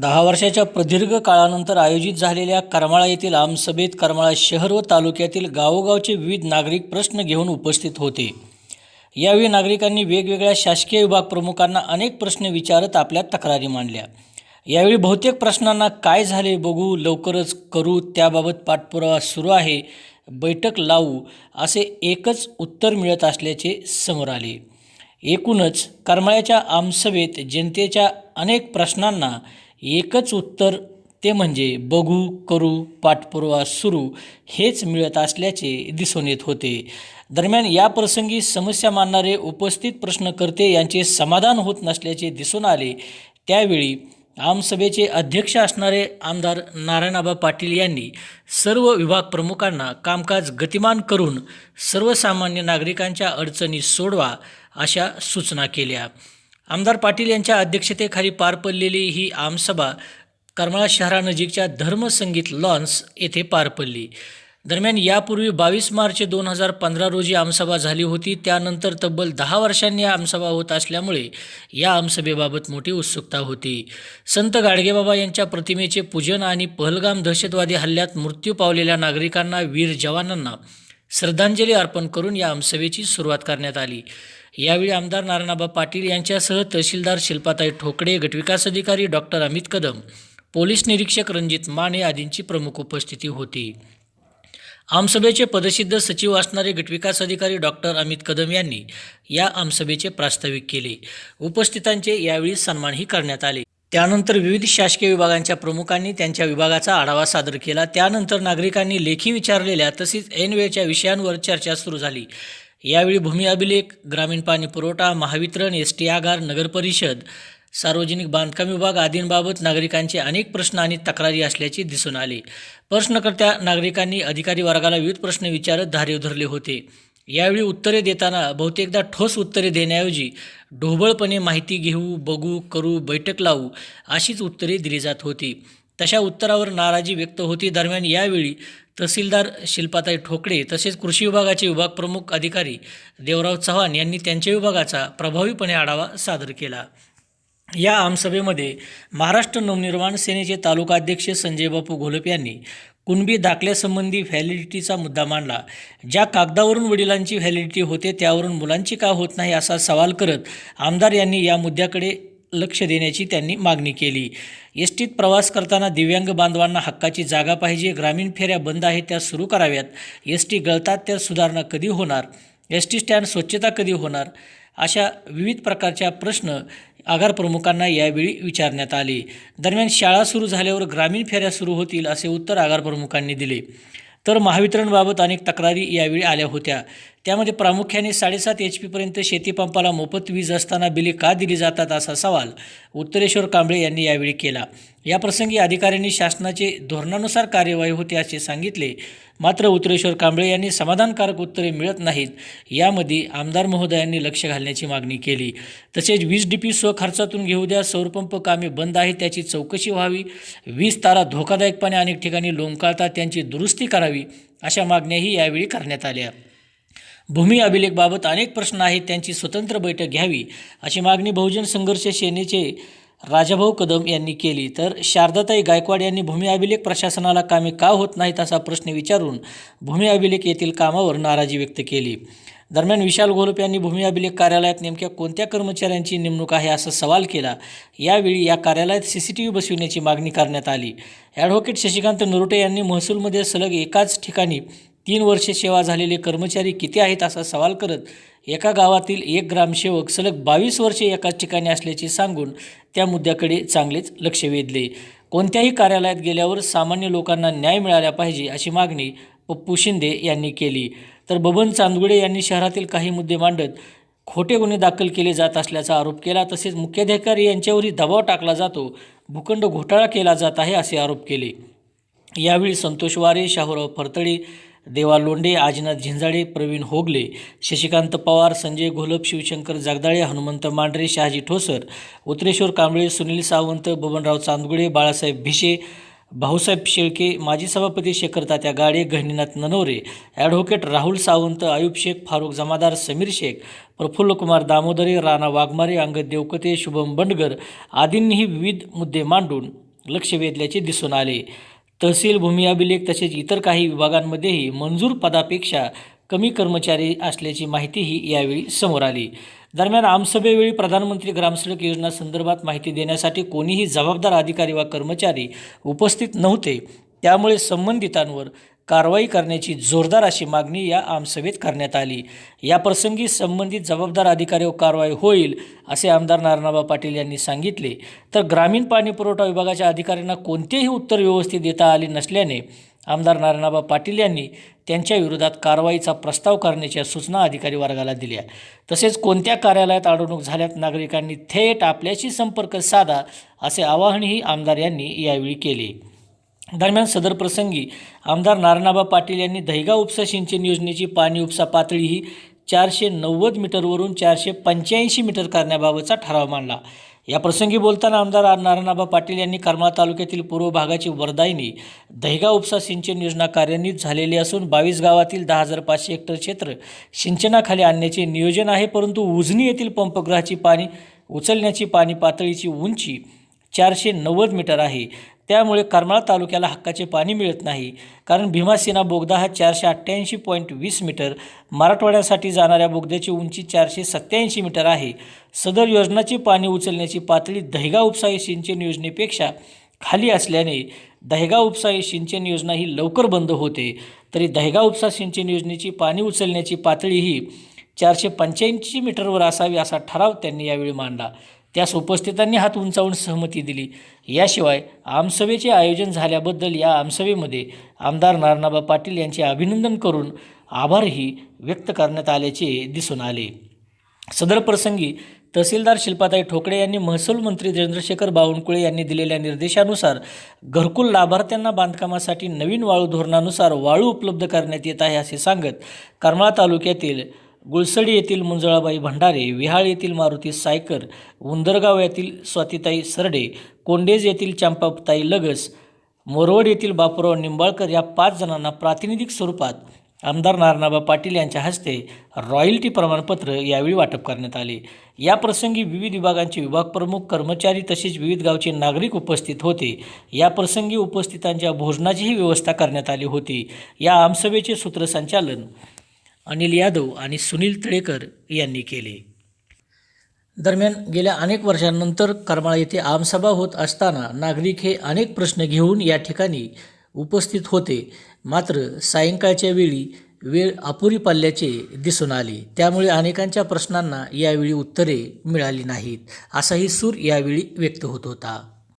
दहा वर्षाच्या प्रदीर्घ काळानंतर आयोजित झालेल्या करमाळा येथील आमसभेत करमाळा शहर व तालुक्यातील गावोगावचे विविध नागरिक प्रश्न घेऊन उपस्थित होते. यावेळी नागरिकांनी वेगवेगळ्या शासकीय विभाग प्रमुखांना अनेक प्रश्न विचारत आपल्या तक्रारी मांडल्या. यावेळी बहुतेक प्रश्नांना काय झाले बघू लवकरच करू त्याबाबत पाठपुरावा सुरू आहे बैठक लावू असे एकच उत्तर मिळत असल्याचे समोर आले. एकूणच करमाळ्याच्या आमसभेत जनतेच्या अनेक प्रश्नांना एकच उत्तर ते म्हणजे बघू करू पाठपुरावा सुरू हेच मिळत असल्याचे दिसून येत होते. दरम्यान या प्रसंगी समस्या मानणारे उपस्थित प्रश्नकर्ते यांचे समाधान होत नसल्याचे दिसून आले. त्यावेळी आमसभेचे अध्यक्ष असणारे आमदार नारायणाबा पाटील यांनी सर्व विभाग प्रमुखांना कामकाज गतिमान करून सर्वसामान्य नागरिकांच्या अडचणी सोडवा अशा सूचना केल्या. आमदार पाटील यांच्या अध्यक्षतेखाली पार पडलेली ही आमसभा करमाळा शहरानजीकच्या धर्मसंगीत लॉन्स येथे पार पडली. दरम्यान यापूर्वी बावीस मार्च दोन हजार पंधरा रोजी आमसभा झाली होती. त्यानंतर तब्बल दहा वर्षांनी आमसभा होत असल्यामुळे या आमसभेबाबत मोठी उत्सुकता होती. संत गाडगेबाबा यांच्या प्रतिमेचे पूजन आणि पहलगाम दहशतवादी हल्ल्यात मृत्यू पावलेल्या नागरिकांना वीर जवानांना श्रद्धांजली अर्पण करून या आमसभेची सुरुवात करण्यात आली. यावेळी आमदार नारायणाबा पाटील यांच्यासह तहसीलदार शिल्पाताई ठोकडे गटविकास अधिकारी डॉक्टर अमित कदम पोलीस निरीक्षक रणजित माने आदींची प्रमुख उपस्थिती होती. आमसभेचे पदसिद्ध सचिव असणारे गटविकास अधिकारी डॉक्टर अमित कदम यांनी या आमसभेचे प्रास्ताविक केले. उपस्थितांचे यावेळी सन्मानही करण्यात आले. त्यानंतर विविध शासकीय विभागांच्या प्रमुखांनी त्यांच्या विभागाचा आढावा सादर केला. त्यानंतर नागरिकांनी लेखी विचारलेल्या तसेच ऐनवेळच्या विषयांवर चर्चा सुरू झाली. यावेळी भूमी अभिलेख ग्रामीण पाणी पुरवठा महावितरण एस टी आगार नगरपरिषद सार्वजनिक बांधकाम विभाग आदींबाबत नागरिकांचे अनेक प्रश्न आणि तक्रारी असल्याचे दिसून आले. प्रश्नकर्त्या नागरिकांनी अधिकारी वर्गाला विविध प्रश्न विचारत धारे धरले होते. यावेळी उत्तरे देताना बहुतेकदा ठोस उत्तरे देण्याऐवजी ढोबळपणे माहिती घेऊ बघू करू बैठक लावू अशीच उत्तरे दिली जात होती. तशा उत्तरावर नाराजी व्यक्त होती. दरम्यान यावेळी तहसीलदार शिल्पाताई ठोकळे तसेच कृषी विभागाचे विभाग प्रमुख अधिकारी देवराव चव्हाण यांनी त्यांच्या विभागाचा प्रभावीपणे आढावा सादर केला. या आमसभेमध्ये महाराष्ट्र नवनिर्माण सेनेचे तालुका अध्यक्ष संजय बापू घोलप यांनी कुणबी दाखल्यासंबंधी व्हॅलिडिटीचा मुद्दा मांडला. ज्या कागदावरून वडिलांची व्हॅलिडिटी होते त्यावरून मुलांची का होत नाही असा सवाल करत आमदार यांनी या मुद्द्याकडे लक्ष देण्याची त्यांनी मागणी केली. एस टीत प्रवास करताना दिव्यांग बांधवांना हक्काची जागा पाहिजे ग्रामीण फेऱ्या बंद आहेत त्या सुरू कराव्यात. एस टी गळतात त्या सुधारणा कधी होणार? एस टी स्टँड स्वच्छता कधी होणार? अशा विविध प्रकारच्या प्रश्न आगार प्रमुखांना यावेळी विचारण्यात आले. दरम्यान शाळा सुरू झाल्यावर ग्रामीण फेऱ्या सुरू होतील असे उत्तर आगार प्रमुखांनी दिले. तर महावितरणबाबत अनेक तक्रारी यावेळी आल्या होत्या. त्यामध्ये प्रामुख्याने साडेसात एच पीपर्यंत शेतीपंपाला मोफत वीज असताना बिले का दिली जातात असा सवाल उत्तरेश्वर कांबळे यांनी यावेळी केला. याप्रसंगी अधिकाऱ्यांनी शासनाचे धोरणानुसार कार्यवाही होते असे सांगितले. मात्र उत्तरेश्वर कांबळे यांनी समाधानकारक उत्तरे मिळत नाहीत यामध्ये आमदार महोदयांनी लक्ष घालण्याची मागणी केली. तसेच वीज डीपी स्वखर्चातून घेऊ द्या सौरपंप कामे बंद आहेत त्याची चौकशी व्हावी वीज तारा धोकादायकपणे अनेक ठिकाणी लोंबकाळतात त्यांची दुरुस्ती करावी अशा मागण्याही यावेळी करण्यात आल्या. भूमी अभिलेखबाबत अनेक प्रश्न आहेत त्यांची स्वतंत्र बैठक घ्यावी अशी मागणी बहुजन संघर्ष सेनेचे राजाभाऊ कदम यांनी केली. तर शारदाताई गायकवाड यांनी भूमी अभिलेख प्रशासनाला कामे का होत नाहीत असा प्रश्न विचारून भूमी अभिलेख येथील कामावर नाराजी व्यक्त केली. दरम्यान विशाल घोलप यांनी भूमी अभिलेख कार्यालयात नेमक्या कोणत्या कर्मचाऱ्यांची नेमणूक आहे असा सवाल केला. यावेळी या कार्यालयात सी सी टी व्ही बसविण्याची मागणी करण्यात आली. ॲडव्होकेट शशिकांत नरोटे यांनी महसूलमध्ये सलग एकाच ठिकाणी तीन वर्षे सेवा झालेले कर्मचारी किती आहेत असा सवाल करत एका गावातील एक ग्रामसेवक सलग बावीस वर्षे एकाच ठिकाणी असल्याचे सांगून त्या मुद्द्याकडे चांगलेच लक्ष वेधले. कोणत्याही कार्यालयात गेल्यावर सामान्य लोकांना न्याय मिळाला पाहिजे अशी मागणी पप्पू शिंदे यांनी केली. तर बबन चांदगुडे यांनी शहरातील काही मुद्दे मांडत खोटे गुन्हे दाखल केले जात असल्याचा आरोप केला तसेच मुख्याधिकारी यांच्यावरही दबाव टाकला जातो भूखंड घोटाळा केला जात आहे असे आरोप केले. यावेळी संतोष वारे शाहूराव फरतडे देवा लोंढे आजीनाथ झिंजाडे प्रवीण होगले शशिकांत पवार संजय घोलप शिवशंकर जगदाळे हनुमंत मांढरे शहाजी ठोसर उत्रेश्वर कांबळे सुनील सावंत बबनराव चांदगुडे बाळासाहेब भिशे भाऊसाहेब शेळके माजी सभापती शेखर तात्या गाडे गहिनीनाथ ननवरे ॲडव्होकेट राहुल सावंत आयुब शेख फारुख जमादार समीर शेख प्रफुल्लकुमार दामोदरे राणा वाघमारे अंगद देवकते शुभम बंडगर आदींनीही विविध मुद्दे मांडून लक्ष वेधल्याचे दिसून आले. तहसील भूमी अभिलेख तसेच इतर काही विभागांमध्येही मंजूर पदापेक्षा कमी कर्मचारी असल्याची माहितीही यावेळी समोर आली. दरम्यान आमसभेवेळी प्रधानमंत्री ग्रामसडक योजना संदर्भात माहिती देण्यासाठी कोणीही जबाबदार अधिकारी वा कर्मचारी उपस्थित नव्हते. त्यामुळे संबंधितांवर कारवाई करण्याची जोरदार अशी मागणी या आमसभेत करण्यात आली. या प्रसंगी संबंधित जबाबदार अधिकाऱ्यावर कारवाई होईल असे आमदार नारायणबा पाटील यांनी सांगितले. तर ग्रामीण पाणी पुरवठा विभागाच्या अधिकाऱ्यांना कोणतेही उत्तर व्यवस्थित देता आले नसल्याने आमदार नारायणबा पाटील यांनी त्यांच्या विरोधात कारवाईचा प्रस्ताव करण्याच्या सूचना अधिकारी वर्गाला दिल्या. तसेच कोणत्या कार्यालयात अडवणूक झाल्यात नागरिकांनी थेट आपल्याशी संपर्क साधा असे आवाहनही आमदार यांनी यावेळी केले. दरम्यान सदर प्रसंगी आमदार नारायणाबा पाटील यांनी दहिगाव उपसा सिंचन योजनेची पाणी उपसा पातळी ही चारशे नव्वद मीटरवरून चारशे पंच्याऐंशी मीटर करण्याबाबतचा ठराव मांडला. या प्रसंगी बोलताना आमदार नारायणाबा पाटील यांनी करमाळा तालुक्यातील पूर्व भागाची वरदायनी दहिगाव उपसा सिंचन योजना कार्यान्वित झालेली असून बावीस गावातील दहा हजार पाचशे हेक्टर क्षेत्र सिंचनाखाली आणण्याचे नियोजन आहे परंतु उजनी येथील पंपगृहाची पाणी उचलण्याची पाणी पातळीची उंची चारशे नव्वद मीटर आहे. त्यामुळे करमाळा तालुक्याला हक्काचे पाणी मिळत नाही. कारण भीमासेना बोगदा हा चारशे अठ्ठ्याऐंशी पॉईंट वीस मीटर. मराठवाड्यासाठी जाणाऱ्या बोगद्याची उंची चारशे सत्त्याऐंशी मीटर आहे. सदर योजनाची पाणी उचलण्याची पातळी दहिगा उपसाई सिंचन योजनेपेक्षा खाली असल्याने दहेगाव उपसाई सिंचन योजना ही लवकर बंद होते. तरी दहेगाव उपसा सिंचन योजनेची पाणी उचलण्याची पातळी ही चारशे पंच्याऐंशी मीटरवर असावी असा ठराव त्यांनी यावेळी मांडला. त्यास उपस्थितांनी हात उंचावून सहमती दिली. याशिवाय आमसभेचे आयोजन झाल्याबद्दल या आमसभेमध्ये आमदार नारायणबा पाटील यांचे अभिनंदन करून आभारही व्यक्त करण्यात आल्याचे दिसून आले. सदर प्रसंगी तहसीलदार शिल्पाताई ठोकळे यांनी महसूल मंत्री चंद्रशेखर बावनकुळे यांनी दिलेल्या निर्देशानुसार घरकुल लाभार्थ्यांना बांधकामासाठी नवीन वाळू धोरणानुसार वाळू उपलब्ध करण्यात येत आहे असे सांगत करमाळा तालुक्यातील गुळसडी येथील मुंजळाबाई भंडारे विहाळ येथील मारुती सायकर उंदरगाव येथील स्वातीताई सरडे कोंडेज येथील चंपाताई लगस मोरवड येथील बापूराव निंबाळकर या पाच जणांना प्रातिनिधिक स्वरूपात आमदार नारनाबा पाटील यांच्या हस्ते रॉयल्टी प्रमाणपत्र यावेळी वाटप करण्यात आले. या प्रसंगी विविध विभागांचे विभाग प्रमुख कर्मचारी तसेच विविध गावचे नागरिक उपस्थित होते. या प्रसंगी उपस्थितांच्या भोजनाचीही व्यवस्था करण्यात आली होती. या आमसभेचे सूत्रसंचालन अनिल यादव आणि सुनील तळेकर यांनी केले. दरम्यान गेल्या अनेक वर्षांनंतर करमाळा येथे आमसभा होत असताना नागरिक हे अनेक प्रश्न घेऊन या ठिकाणी उपस्थित होते. मात्र सायंकाळच्या वेळी वेळ अपुरी पडल्याचे दिसून आले. त्यामुळे अनेकांच्या प्रश्नांना यावेळी उत्तरे मिळाली नाहीत असाही सूर यावेळी व्यक्त होत होता.